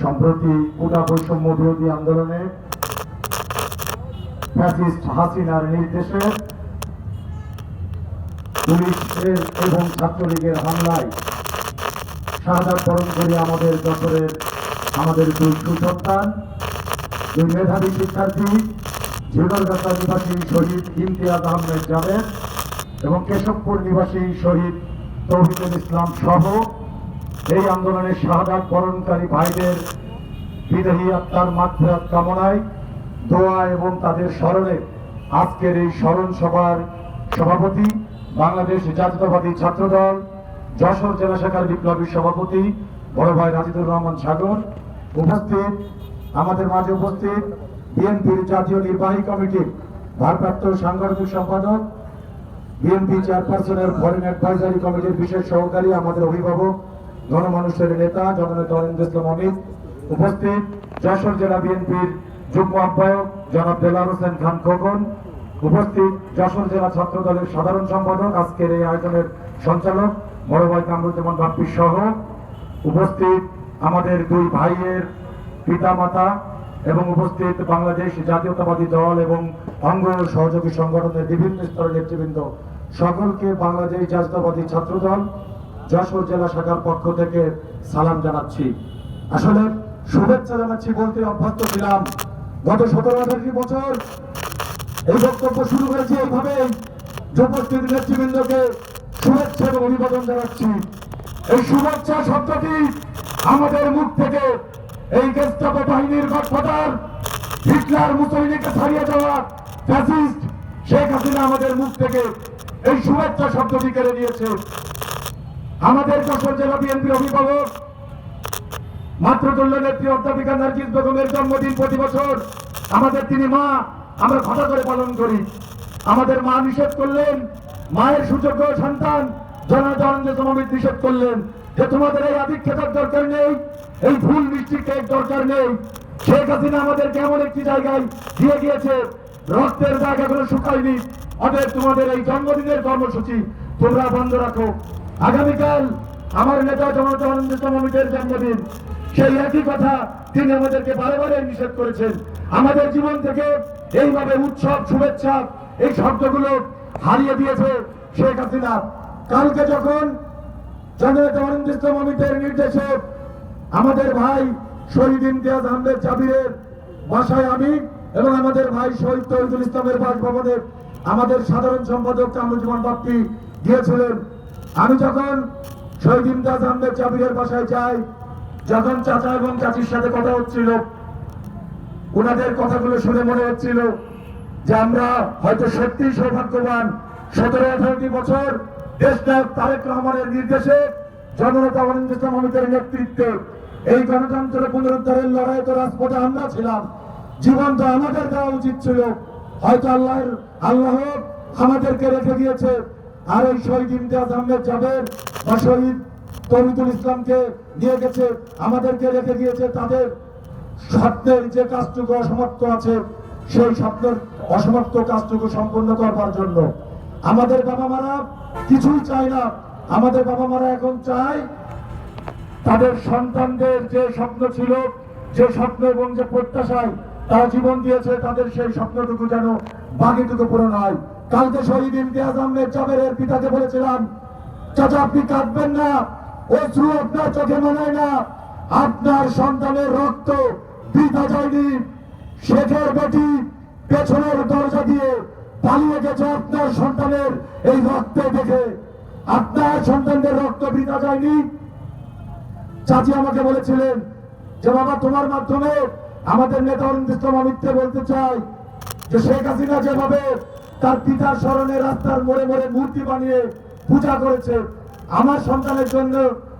সম্প্রতি কোটা বৈষম্য বিরোধী আন্দোলনে হাসিনার নির্দেশে পুলিশের এবং ছাত্রলীগের হামলায় শাহাদাত বরণ করে আমাদের যশোরের আমাদের দুই সুসন্তান, দুই মেধাবী শিক্ষার্থী ঝিগরগাছা নিবাসী শহীদ ইমতিয়াজ আহমেদ জাভেদ এবং কেশবপুর নিবাসী শহীদ তৌহিদুল ইসলাম সহ এই আন্দোলনের শাহাদাত বরণকারী ভাইদের বিদেহী আত্মার মাত্রাত কামনায়, দোয়া এবং তাদের স্মরণে আজকের এই স্মরণ সভার সভাপতি, বাংলাদেশ জাতীয়তাবাদী ছাত্রদল, যশোর জেলা শাখার বিপ্লবী সভাপতি, বড় ভাই রাজিদুর রহমান সাগর উপস্থিত, আমাদের মাঝে উপস্থিত বিএনপির জাতীয় নির্বাহী কমিটির ভারপ্রাপ্ত সাংগঠনিক সম্পাদক বিএনপি চেয়ারপারসনের ফরেন অ্যাডভাইজারি কমিটির বিশেষ সহকারী আমাদের অভিভাবক, গণমানুষের নেতা জননেতা অরিন্দ ইসলাম অমিত, উপস্থিত যশোর জেলা বিএনপির যুগ্ম আহ্বায়ক জনাব দেলার হোসেন খান খোকন, উপস্থিত যশোর জেলা ছাত্র দলের সাধারণ সম্পাদক, আজকের এই আয়োজনের সঞ্চালক বড় ভাই কামরুজ্জামান বাপ্পি সহ, উপস্থিত আমাদের দুই ভাইয়ের পিতামাতা এবং উপস্থিত বাংলাদেশ জাতীয়তাবাদী দল এবং অঙ্গ সহযোগী সংগঠনের বিভিন্ন স্তরের নেতৃবৃন্দ, সকলকে বাংলাদেশ জাতীয়তাবাদী ছাত্রদল, যশোর জেলা শাখার পক্ষ থেকে সালাম জানাচ্ছি। আসলে শুভেচ্ছা জানাচ্ছি বলতে অভ্যস্ত ছিলাম। গত সতেরো আঠারোটি বছর এই বক্তব্য শুরু করেছি এইভাবে উপস্থিত নেতৃবৃন্দকে শুভেচ্ছা এবং অভিবাদন জানাচ্ছি। এই শুভেচ্ছা শব্দটি আমাদের মুখ থেকে এই গেস্টাপো বাহিনীর গডফাদার হিটলার মুসলিনীকে ছাড়িয়ে যাওয়া ফ্যাসিস্ট শেখ হাসিনা আমাদের মুখ থেকে এই শুভেচ্ছা শব্দটি কেড়ে নিয়েছে আমাদের যশোর জেলা বিএনপির অভিভাবক মাতৃতুল্য নেত্রী অধ্যাপিকা নার্গিস বেগমের জন্মদিন প্রতি বছর আমাদের তিনি মা, আমরা ঘটা করে পালন করি। আমাদের মা নিষেধ করলেন, মায়ের সুযোগ্য সন্তান জনজন যে নিষেধ করলেন, যে তোমাদের এই আধিক্ষেতার দরকার নেই এই ভুল মিষ্টি কেক দরকার নেই। শেখ হাসিনা আমাদের কেমন একটি জায়গায় দিয়ে গিয়েছে। রক্তের দাগ এখনও শুকায়নি। অতএব তোমাদের এই জন্মদিনের কর্মসূচি তোমরা বন্ধ রাখো। আগামীকাল আমার নেতা জনতা আনন্দ সমাবেশের জন্মদিন। সেই একই কথা তিনি আমাদেরকে বারে বারে নিষেধ করেছেন। আমাদের জীবন থেকে এইভাবে উৎসব, শুভেচ্ছা, এই শব্দগুলো হারিয়ে দিয়েছে শেখ হাসিনা। কালকে যখন জননেতা অনিন্দ ইসলাম অমিতের নির্দেশে আমাদের ভাই শহীদ ইমতিয়াজ আহমেদ জাবিরের বাসায় আমি এবং আমাদের ভাই শহীদ তহিদুল ইসলামের বাসভবনে আমাদের সাধারণ সম্পাদক কামরুজ্জামান বাপ্পি গিয়েছিলেন। আমি যখন শহীদ ইমতিয়াজ আহমেদ জাবিরের বাসায় যাই, যখন চাচা এবং চাচির সাথে কথা হচ্ছিল ওনাদের কথাগুলো শুনে মনে হচ্ছিল যে আমরা হয়তো সত্যি সৌভাগ্যবান। সতেরো, আঠারোটি বছর দেশনায়ক তারেক রহমানের নির্দেশে জননেতা অনিন্দ ইসলাম নেতৃত্বে এই গণতন্ত্র পুনরুদ্ধারের লড়াই তো রাজপথে আমরা ছিলাম। জীবন তো আমাদের দেওয়া উচিত ছিল। হয়তো আল্লাহর আল্লাহ আমাদেরকে রেখে দিয়েছে। আর এই শহীদ ইমতিয়াজ আহমেদ যাবেন বা শহীদ তরিদুল ইসলামকে নিয়ে গেছে, আমাদেরকে রেখে দিয়েছে, তাদের স্বপ্নের যে কাজটুকু অসমাপ্ত আছে, সেই স্বপ্নের অসমাপ্ত কাজটুকু সম্পূর্ণ করবার জন্য। আমাদের বাবা মারা কিছুই চায় না। আমাদের বাবা মারা এখন চায় তাদের সন্তানদের যে স্বপ্ন ছিল, যে স্বপ্ন এবং যে প্রত্যাশায় তারা জীবন দিয়েছে, তাদের সেই স্বপ্নটুকু যেন বাকিটুকু পূরণ হয়। কালকে শহীদ ইমতিয়াজ আহমেদ জাবেরের পিতাকে বলেছিলাম, চাচা, আপনি কাঁদবেন না, অশ্রু আপনার চোখে মানায় না, আপনার সন্তানের রক্ত বৃথা যায়নি। শেখের বেটি পেছনের দরজা দিয়ে পালিয়ে গেছে আপনার সন্তানের এই রক্তে দেখে। আপনার সন্তানদের রক্ত বৃথা যায়নি চাচি আমাকে বলেছিলেন যে, বাবা, তোমার মাধ্যমে আমাদের নেতা অরুণ ইসলাম বলতে চাই। যে, শেখ হাসিনা যেভাবে তার পিতার স্মরণে রাস্তার মোড়ে মোড়ে মূর্তি বানিয়ে পূজা করেছে, আমার সন্তানের জন্য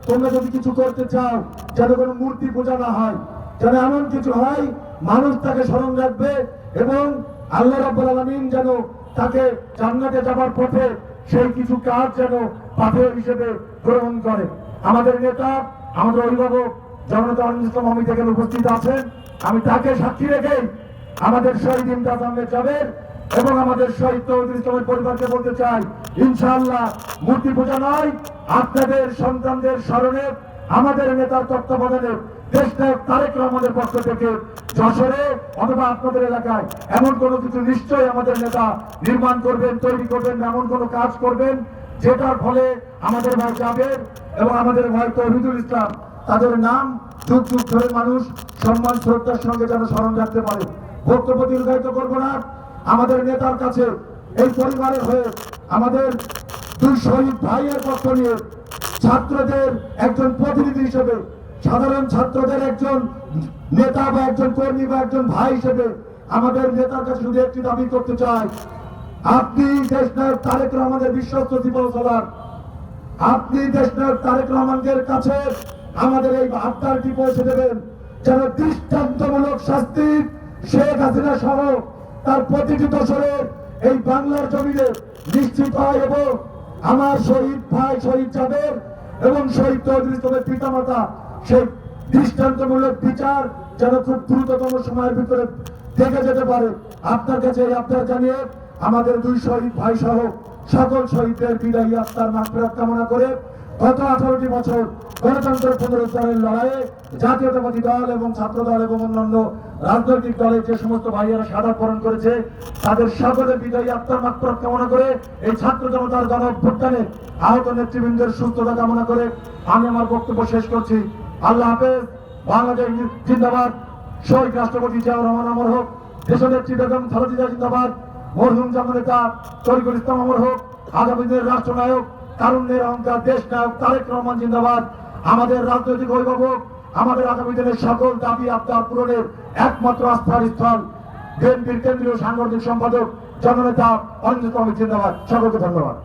তোমরা যদি কিছু করতে চাও, যেন কোনো মূর্তি পূজা না হয়, যেন এমন কিছু হয়, মানুষ তাকে স্মরণ রাখবে এবং আল্লাহ রাব্বুল আলামিন যেন তাকে জান্নাতে যাবার পথে সেই কিছু কাজ যেন পাথেয় হিসেবে গ্রহণ করে। আমাদের নেতা আমাদের অভিভাবক জনতা ইসলাম অমিত উপস্থিত আছেন। আমি তাকে সাক্ষী রেখে আমাদের শহীদ ইমতাজ আহমেদ জাবের এবং আমাদের শহীদ চৌধুরী ইসলামের পরিবারকে বলতে চাই, ইনশাআল্লাহ মূর্তি পূজা নয়, আপনাদের সন্তানদের স্মরণে আমাদের নেতার তত্ত্বাবধানে দেশ নায়ক তারেক রহমানের পক্ষ থেকে যশোরে অথবা আপনাদের এলাকায় এমন কোনো কিছু নিশ্চয়ই আমাদের নেতা নির্মাণ করবেন, তৈরি করবেন এমন কোনো কাজ করবেন যেটার ফলে আমাদের ভাই জাবের এবং আমাদের ভাই তহিদুল ইসলাম, তাদের নাম যুগ যুগ ধরে মানুষ সম্মান, শ্রদ্ধার সঙ্গে যেন স্মরণ রাখতে পারে। বক্তব্য দীর্ঘায়িত করব না। আমাদের নেতার কাছে, এই পরিবারের হয়ে আমাদের দুই শহীদ ভাইয়ের পক্ষ নিয়ে ছাত্রদের একজন প্রতিনিধি হিসেবে, সাধারণ ছাত্রদের একজন নেতা বা একজন কর্মী বা একজন ভাই হিসেবে আমাদের নেতার কাছে শুধু একটি দাবি করতে চাই আপনি দেশ নায়ক তারেক রহমানের বিশ্বস্ত জীবন জীবনসভার আপনি দেশ নায়ক তারেক রহমানের কাছে আমাদের এই বার্তাটি পৌঁছে দেবেন, যেন দৃষ্টান্তমূলক শাস্তি শেখ হাসিনা সহ তার প্রতিটি দশরের এই বাংলার জমিনে নিশ্চিত হয় এবং আমার শহীদ ভাই, শহীদ যাদের এবং শহীদ চৌধুরী তোমার পিতামাতা সেই দৃষ্টান্তমূলক বিচার যেন খুব দ্রুততম সময়ের ভিতরে দেখে যেতে পারে। আপনার কাছে এই আপনার জানিয়ে আমাদের দুই শহীদ ভাই সহ সকল শহীদদের বিদায়ী আত্মার মাত্রা কামনা করে গত আঠারোটি বছর গণতন্ত্র পুনরুদ্ধারের লড়াইয়ে জাতীয়তাবাদী দল এবং ছাত্র দল এবং অন্যান্য রাজনৈতিক দলের যে সমস্ত ভাইয়েরা সাদাপরণ করেছে, তাদের সকলের বিদায়ী আত্মার মাত্রা কামনা করে এই ছাত্র জনতার গণ অভ্যুত্থানে আহত নেতৃবৃন্দের সুস্থতা কামনা করে আমি আমার বক্তব্য শেষ করছি। আল্লাহ হাফেজ। বাংলাদেশ জিন্দাবাদ। শহীদ রাষ্ট্রপতি জিয়াউর রহমান, আমর হোক। দেশনেত্রী বেগম খালেদা জিন্দাবাদ। মরহুম জামানেতা তরিকুল ইসলাম অমর হোক আগামীদের রাষ্ট্রনায়ক, তারুণ্যের অহংকার দেশ নায়ক তারেক রহমান জিন্দাবাদ। আমাদের রাজনৈতিক অভিভাবক, আমাদের আগামী দিনের সকল দাবি আবদার পূরণের একমাত্র আস্থার স্থল বিএনপির কেন্দ্রীয় সাংগঠনিক সম্পাদক, জননেতা অনিন্দিত জিন্দাবাদ। সকলকে ধন্যবাদ।